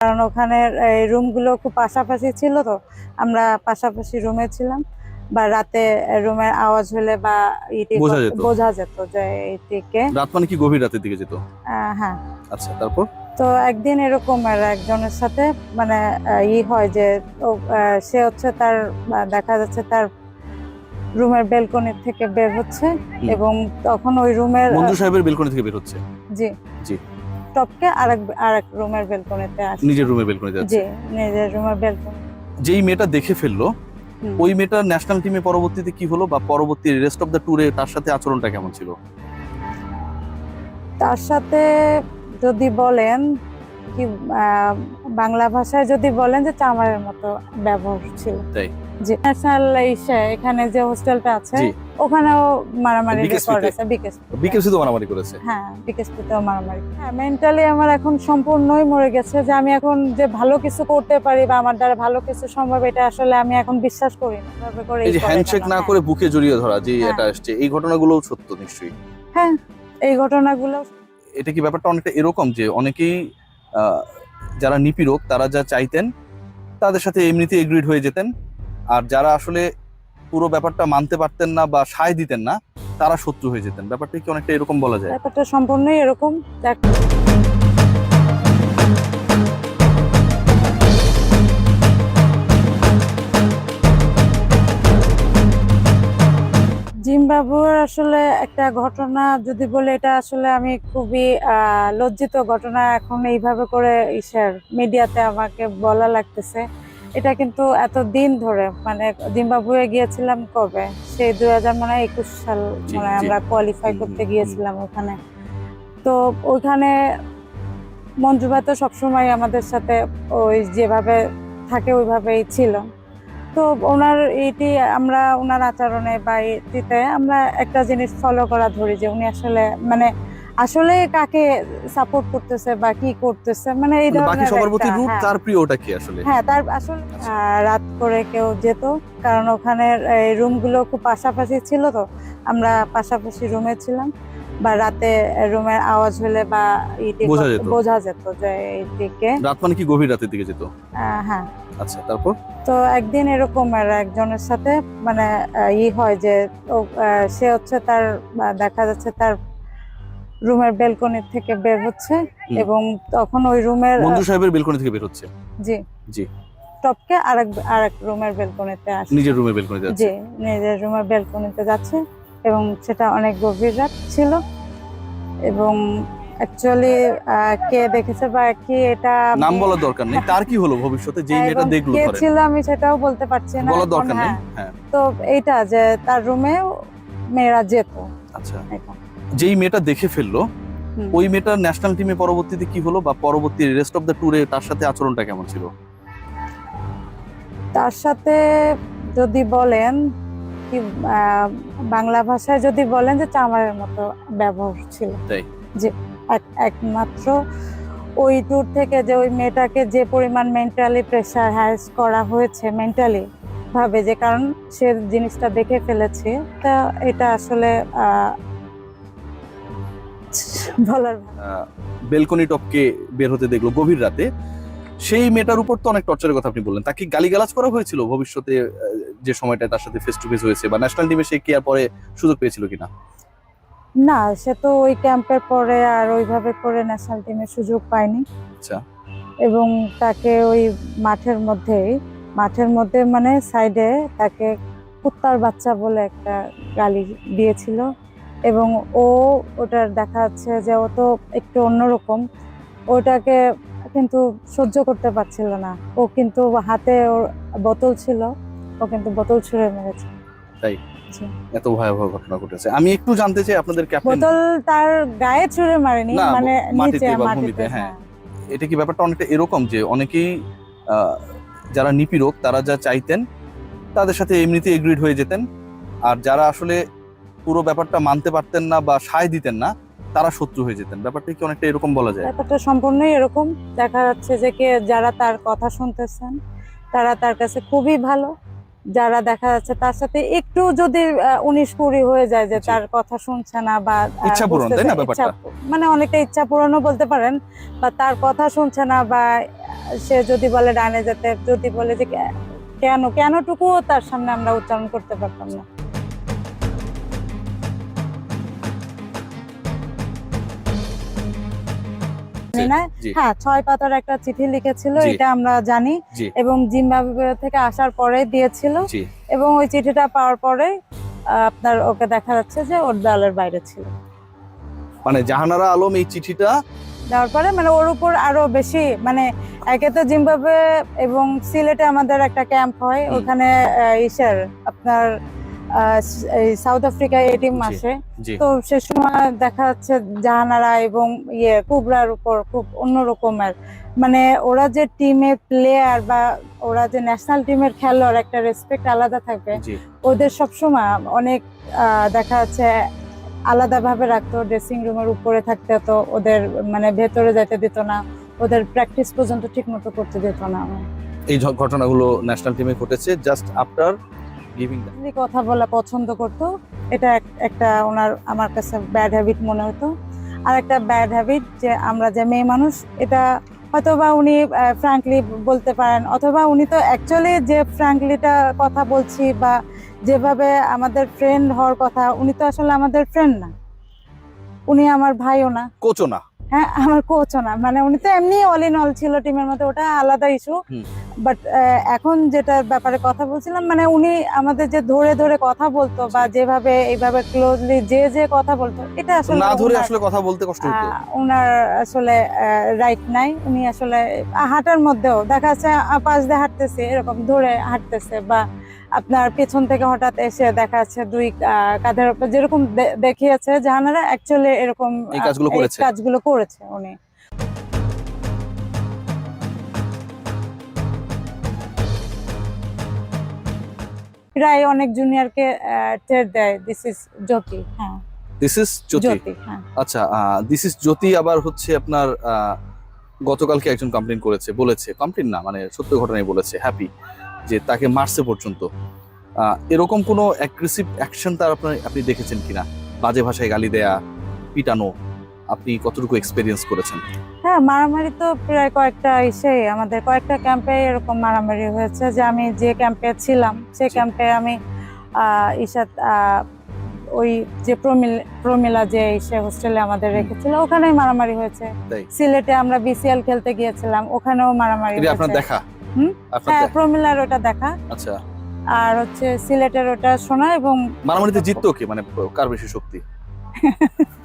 কারণ ওখানে এই রুমগুলো খুব পাশাপাশি ছিল তো আমরা পাশাপাশি রুমে ছিলাম। বা রাতে রুমের আওয়াজ হলে বা বোঝা যেত। বোঝা যেত যে এইটিকে রাত মানে কি গভীর রাতের দিকে যেত? হ্যাঁ। আচ্ছা তারপর? তো একদিন এরকম আর একজনের সাথে মানে ই হয় যে সে হচ্ছে তার দেখা যাচ্ছে তার রুমের বেলকনি থেকে বের হচ্ছে এবং তখন ওই রুমের মঞ্জু সাহেবের বেলকনি থেকে বের হচ্ছে? জি। জি। টপকে আরেক আরেক রুমের বেলকনিতে আসে। নিজের রুমের বেলকনিতে জি নিজের রুমের বেলকনি যেই মেয়েটা দেখে ফেলল ওই মেয়েটার ন্যাশনাল টিমে পরবর্তীতে কি হলো বা পরবর্তী রেস্ট অফ দ্য ট্যুরে তার সাথে আচরণটা কেমন ছিল? তার সাথে যদি বলেন কি বাংলা ভাষায় যদি বলেন যে চামারের মতো ব্যবহার ছিল। তাই? জি ন্যাশনাল এখানে যে হোস্টেলটা আছে ওখানেও মারামারি তে? করেছে বিকেএফসি তো মারামারি করেছে হ্যাঁ বিকেএসপিতেও মারামারি হ্যাঁ মেন্টালি আমার এখন সম্পূর্ণই মরে গেছে যে আমি এখন যে ভালো কিছু করতে পারি বা আমার দ্বারা ভালো কিছু সম্ভব এটা আসলে আমি এখন বিশ্বাস করি না করে এই যে হ্যান্ডশেক না হ্যাঁ। করে বুকে জড়িয়ে ধরা যে হ্যাঁ। এটা আসছে এই ঘটনাগুলোও সত্য নিশ্চয়ই হ্যাঁ এই ঘটনাগুলো এটা কি ব্যাপারটা অনেকটা এরকম যে অনেকেই যারা নিপীড়ক তারা যা চাইতেন তাদের সাথে এমনিতে এগ্রিড হয়ে যেতেন আর যারা আসলে পুরো ব্যাপারটা মানতে পারতেন না বা সায় দিতেন না, তারা শত্রু হয়ে যেতেন। ব্যাপারটা কি অনেকটা এরকম বলা যায়? ব্যাপারটা সম্পূর্ণই এরকম। দেখ জিম্বাবুয়ের আসলে একটা ঘটনা, যদি বলে এটা আসলে আমি খুবই লজ্জিত ঘটনা। এখন এইভাবে করে ইসের মিডিয়াতে আমাকে বলা লাগতেছে। এটা কিন্তু এত দিন ধরে মানে জিম্বাবুয়ে গিয়েছিলাম কবে? সেই দুই হাজার মানে একুশ সাল মানে আমরা কোয়ালিফাই করতে গিয়েছিলাম ওখানে। তো ওইখানে মঞ্জুবা তো সবসময় আমাদের সাথে ওই যেভাবে থাকে ওইভাবেই ছিল। তো ওনার এটি আমরা ওনার আচরণে বা এটিতে আমরা একটা জিনিস ফলো করা ধরি যে উনি আসলে মানে আসলে কাকে সাপোর্ট করতেছে বা কি করতেছে? মানে এই মানে বাকি ধরনের সবার রূপ হ্যাঁ। তার প্রিয়টা কি আসলে? হ্যাঁ তার আসলে আচ্ছা। রাত করে কেউ যেত কারণ ওখানে এই রুমগুলো খুব পাশাপাশি ছিল তো আমরা পাশাপাশি রুমে ছিলাম। বা রাতে রুমের আওয়াজ হলে বা বোঝা যেত। বোঝা যেত যে এইদিকে। রাত মানে কি গভীর রাতের দিকে যেত? হ্যাঁ। আচ্ছা তারপর? তো একদিন এরকম আর একজনের সাথে মানে ই হয় যে সে হচ্ছে তার দেখা যাচ্ছে তার রুমের বেলকনি থেকে বের হচ্ছে এবং তখন ওই রুমের মঞ্জু সাহেবের বেলকনি থেকে বের হচ্ছে? জি। জি। টপকে আরেক আরেক রুমের বেলকনিতে আসে নিজের রুমের বেলকনিতে জি নিজের রুমের বেলকনিতে যাচ্ছে এবং সেটা অনেক গভীর রাত ছিল এবং অ্যাকচুয়ালি কে দেখেছে বা কি এটা নাম বলার দরকার নেই। তার কি হলো ভবিষ্যতে? যেই মেয়েটা দেখল কে ছিল আমি সেটাও বলতে পারছি না বলার দরকার নেই। হ্যাঁ। হ্যাঁ। তো এইটা যে তার রুমে মেয়েরা যেত। আচ্ছা। যেই মেয়েটা দেখে ফেলল ওই মেয়েটার ন্যাশনাল টিমে পরবর্তীতে কি হলো বা পরবর্তী রেস্ট অফ দ্য ট্যুরে তার সাথে আচরণটা কেমন ছিল? তার সাথে যদি বলেন কি বাংলা ভাষায় যদি বলেন যে চামারের মতো ব্যবহার ছিল। তাই? যে এক- একমাত্র ওই ট্যুর থেকে যে ওই মেয়েটাকে যে পরিমাণ মেন্টালি প্রেশার হ্যাস করা হয়েছে মেন্টালি ভাবে যে কারণ সে জিনিসটা দেখে ফেলেছে তা এটা আসলে বলার বেলকনি টপকে বের হতে দেখল গভীর রাতে। সেই মেয়েটার উপর তো অনেক টর্চারের কথা আপনি বললেন। তাকে গালিগালাজ করা হয়েছিল ভবিষ্যতে যে সময়টা তার সাথে ফেস টু ফেস হয়েছে বা ন্যাশনাল টিমে সে কি আর পরে সুযোগ পেয়েছিল কিনা? না সে তো ওই ক্যাম্পের পরে আর ওইভাবে করে ন্যাশনাল টিমে সুযোগ পায়নি। আচ্ছা। এবং তাকে ওই মাঠের মধ্যেই মাঠের মধ্যে মানে সাইডে তাকে কুত্তার বাচ্চা বলে একটা গালি দিয়েছিল। এবং ও ওটার দেখা যাচ্ছে যে ও তো একটু অন্যরকম। ওটাকে কিন্তু সহ্য করতে পারছিল না। ও কিন্তু হাতে ওর বোতল ছিল ও কিন্তু বোতল ছুঁড়ে মেরেছে। তাই? এত ভয়াবহ ঘটনা ঘটেছে। আমি একটু জানতে চাই আপনাদের ক্যাপ্টেন বোতল তার গায়ে ছুঁড়ে মারেনি মানে নিচে মাটিতে হ্যাঁ। হ্যাঁ। এটা কি ব্যাপারটা অনেকটা এরকম যে অনেকেই যারা নিপীড়ক তারা যা চাইতেন তাদের সাথে এমনিতে এগ্রিড হয়ে যেতেন। আর যারা আসলে পুরো ব্যাপারটা মানতে পারতেন না বা সায় দিতেন না তারা শত্রু হয়ে যেতেন। ব্যাপারটা কি অনেকটা এরকম বলা যায়? ব্যাপারটা সম্পূর্ণই এরকম। দেখা যাচ্ছে যে কে যারা তার কথা শুনতেছেন তারা তার কাছে খুবই ভালো। যারা দেখা যাচ্ছে তার সাথে একটু যদি উনিশ কুড়ি হয়ে যায় যে তার কথা শুনছে না বা ইচ্ছা পূরণ, তাই না ব্যাপারটা? মানে অনেকটা ইচ্ছা পূরণও বলতে পারেন বা তার কথা শুনছে না বা সে যদি বলে ডানে যেতে যদি বলে যে কেন কেনটুকুও তার সামনে আমরা উচ্চারণ করতে পারতাম না। জানি না। হ্যাঁ ছয় পাতার একটা চিঠি লিখেছিল এটা আমরা জানি। এবং জিম্বাবুয়ে থেকে আসার পরে দিয়েছিল। এবং ওই চিঠিটা পাওয়ার পরে আপনার ওকে দেখা যাচ্ছে যে ওর দেওয়ালের বাইরে ছিল। মানে জাহানারা আলম এই চিঠিটা দেওয়ার পরে মানে ওর উপর আরও বেশি মানে একে তো জিম্বাবুয়ে এবং সিলেটে আমাদের একটা ক্যাম্প হয় ওখানে ইসের আপনার সাউথ আফ্রিকা এই টিম। আসে। তো সে সময় দেখা যাচ্ছে জাহানারা এবং ইয়ে কুবরার উপর খুব অন্যরকমের। মানে ওরা যে টিমের প্লেয়ার বা ওরা যে ন্যাশনাল টিমের খেলোয়াড় একটা রেসপেক্ট আলাদা থাকবে ওদের সবসময় অনেক দেখা যাচ্ছে আলাদাভাবে রাখতো ড্রেসিং রুমের উপরে থাকতে তো ওদের মানে ভেতরে যেতে দিত না ওদের প্র্যাকটিস পর্যন্ত ঠিক মতো করতে দিত না। এই ঘটনাগুলো ন্যাশনাল টিমে ঘটেছে জাস্ট আফটার গিভিং যদি কথা বলা পছন্দ করতো এটা একটা ওনার আমার কাছে ব্যাড হ্যাবিট মনে হতো। আর একটা ব্যাড হ্যাবিট যে আমরা যে মেয়ে মানুষ এটা হয়তোবা উনি ফ্র্যাঙ্কলি বলতে পারেন অথবা উনি তো অ্যাকচুয়ালি যে ফ্র্যাঙ্কলিটা কথা বলছি বা যেভাবে আমাদের ফ্রেন্ড হওয়ার কথা উনি তো আসলে আমাদের ফ্রেন্ড না। উনি আমার ভাইও না। কোচও না। হ্যাঁ আমার কোচও না। মানে উনি তো এমনি অল ইন অল ছিল টিমের মধ্যে ওটা আলাদা ইস্যু। বাট এখন যেটা ব্যাপারে কথা বলছিলাম মানে উনি আমাদের যে ধরে ধরে কথা বলতো বা যেভাবে এইভাবে ক্লোজলি যে যে কথা বলতো এটা আসলে না ধরে আসলে কথা বলতে কষ্ট হতো। ওনার আসলে রাইট নাই। উনি আসলে হাঁটার মধ্যেও দেখা যাচ্ছে পাশ দিয়ে হাঁটতেছে এরকম ধরে হাঁটতেছে বা আপনার পেছন থেকে হঠাৎ এসে দেখা যাচ্ছে দুই কাঁধের উপর যেরকম দেখিয়েছে জাহানারা অ্যাকচুয়ালি এরকম কাজগুলো করেছে। উনি। প্রায় অনেক জুনিয়রকে টের দেয় দিস ইজ জ্যোতি হ্যাঁ। দিস ইজ জ্যোতি আচ্ছা দিস ইজ জ্যোতি আবার হচ্ছে আপনার গতকালকে একজন কমপ্লেন করেছে বলেছে কমপ্লেন না মানে সত্য ঘটনাই বলেছে হ্যাপি যে তাকে মারছে পর্যন্ত। এরকম কোনো অ্যাগ্রেসিভ অ্যাকশন তার আপনার আপনি দেখেছেন কিনা? বাজে ভাষায় গালি দেয়া পিটানো আপনি কতটুকু এক্সপেরিয়েন্স করেছেন? হ্যাঁ মারামারি তো প্রায় কয়েকটা ইসে আমাদের কয়েকটা ক্যাম্পে এরকম মারামারি হয়েছে যে আমি যে ক্যাম্পে ছিলাম সেই ক্যাম্পে আমি ইসাত ওই যে প্রমিল প্রমিলা যে ইসে হোস্টেলে আমাদের রেখেছিল ওখানেই মারামারি হয়েছে। সিলেটে আমরা বিসিএল খেলতে গিয়েছিলাম ওখানেও মারামারি আপনার দেখা? হুম? হ্যাঁ প্রমিলার ওটা দেখা। আচ্ছা। আর হচ্ছে সিলেটের ওটা শোনা এবং মারামারিতে জিততো কি? মানে কার বেশি শক্তি?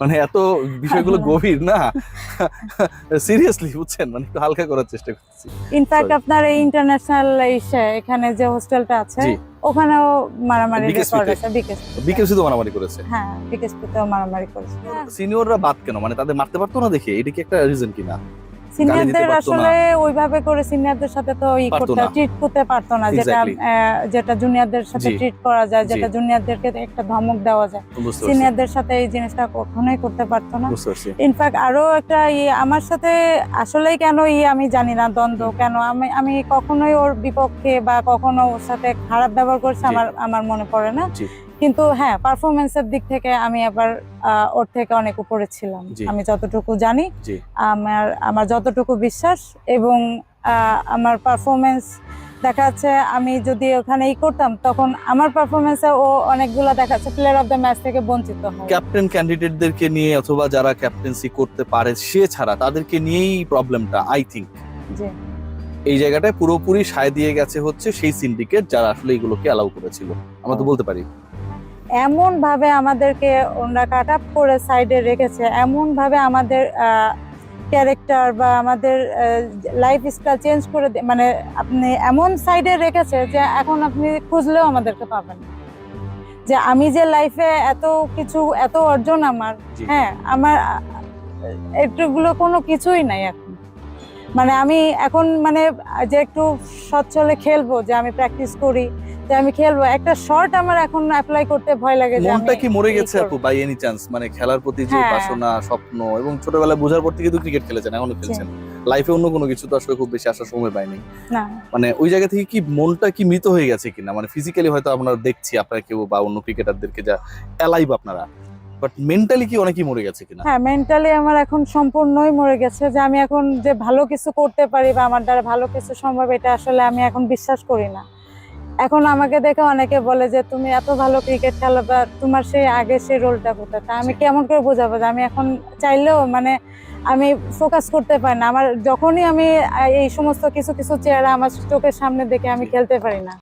মানে এত বিষয়গুলো গভীর না? সিরিয়াসলি বুঝছেন? মানে একটু হালকা করার চেষ্টা করছি ইনফ্যাক্ট আপনার এই ইন্টারন্যাশনাল এখানে যে হোস্টেলটা আছে ওখানেও মারামারি রেকর্ড তে? আছে বিকেএসি তো। মারামারি করেছে? হ্যাঁ বিকেএসপিতেও মারামারি করেছে। সিনিয়ররা বাদ কেন? মানে তাদের মারতে পারতো না দেখে? এটা কি একটা রিজন কিনা? সিনিয়রদের আসলে ওইভাবে করে সিনিয়রদের সাথে তো ই করতে ট্রিট করতে পারতো না। যেটা যেটা জুনিয়রদের সাথে ট্রিট করা যায় যেটা জুনিয়রদেরকে একটা ধমক দেওয়া যায়। সিনিয়রদের সাথে এই জিনিসটা কখনোই করতে পারতো না। ইনফ্যাক্ট আরও একটা ই আমার সাথে আসলেই কেন ই আমি জানি না দ্বন্দ্ব। কেন আমি আমি কখনোই ওর বিপক্ষে বা কখনো ওর সাথে খারাপ ব্যবহার করছে আমার আমার মনে পড়ে না। কিন্তু হ্যাঁ পারফরমেন্সের দিক থেকে আমি আবার ওর থেকে অনেক উপরে ছিলাম। আমি যতটুকু জানি আমার আমার যতটুকু বিশ্বাস এবং আমার পারফরমেন্স দেখা যাচ্ছে আমি যদি ওখানে ই করতাম তখন আমার পারফরমেন্সে ও অনেকগুলো দেখা যাচ্ছে প্লেয়ার অফ দ্য ম্যাচ থেকে বঞ্চিত হয়। ক্যাপ্টেন ক্যান্ডিডেটদেরকে নিয়ে অথবা যারা ক্যাপ্টেন্সি করতে পারে সে ছাড়া তাদেরকে নিয়েই প্রবলেমটা আই থিঙ্ক জি। এই জায়গাটায় পুরোপুরি সায় দিয়ে গেছে হচ্ছে সেই সিন্ডিকেট যারা আসলে এগুলোকে অ্যালাউ করেছিল। আমরা তো বলতে পারি। এমন ভাবে আমাদেরকে ওনারা কাট আপ করে সাইডে রেখেছে এমন ভাবে আমাদের ক্যারেক্টার বা আমাদের লাইফ স্টাইল চেঞ্জ করে মানে আপনি এমন সাইডে রেখেছে যে এখন আপনি খুঁজলেও আমাদেরকে পাবেন যে আমি যে লাইফে এত কিছু এত অর্জন আমার হ্যাঁ আমার এটুগুলো কোনো কিছুই নাই এখন। মানে আমি এখন মানে যে একটু সচ্ছলে খেলব যে আমি প্র্যাকটিস করি যে আমি খেলব একটা শর্ট আমার এখন অ্যাপ্লাই করতে ভয় লাগে যে মনটা কি মরে গেছে আপু বাই এনি চান্স মানে খেলার প্রতি যে হ্যাঁ। বাসনা স্বপ্ন এবং ছোটবেলায় বোঝার পর থেকে তো ক্রিকেট খেলেছেন এখনও খেলছেন। লাইফে অন্য কোনো কিছু তো আসলে খুব বেশি আসার সময় পাইনি না। মানে ওই জায়গা থেকে কি মনটা কি মৃত হয়ে গেছে কিনা? মানে ফিজিক্যালি হয়তো আমরা দেখছি আপনারা কেউ বা অন্য ক্রিকেটারদেরকে যা অ্যালাইভ আপনারা। বাট মেন্টালি কি অনেকেই মরে গেছে কিনা? হ্যাঁ মেন্টালি আমার এখন সম্পূর্ণই মরে গেছে যে আমি এখন যে ভালো কিছু করতে পারি বা আমার দ্বারা ভালো কিছু সম্ভব এটা আসলে আমি এখন বিশ্বাস করি না। এখন আমাকে দেখে অনেকে বলে যে তুমি এত ভালো ক্রিকেট খেলো বা তোমার সেই আগে সেই রোলটা কোথায়? তা আমি কেমন করে বোঝাবো যে আমি এখন চাইলেও মানে আমি ফোকাস করতে পারি না। আমার যখনই আমি এই সমস্ত কিছু কিছু চেহারা আমার চোখের সামনে দেখে আমি খেলতে পারি না।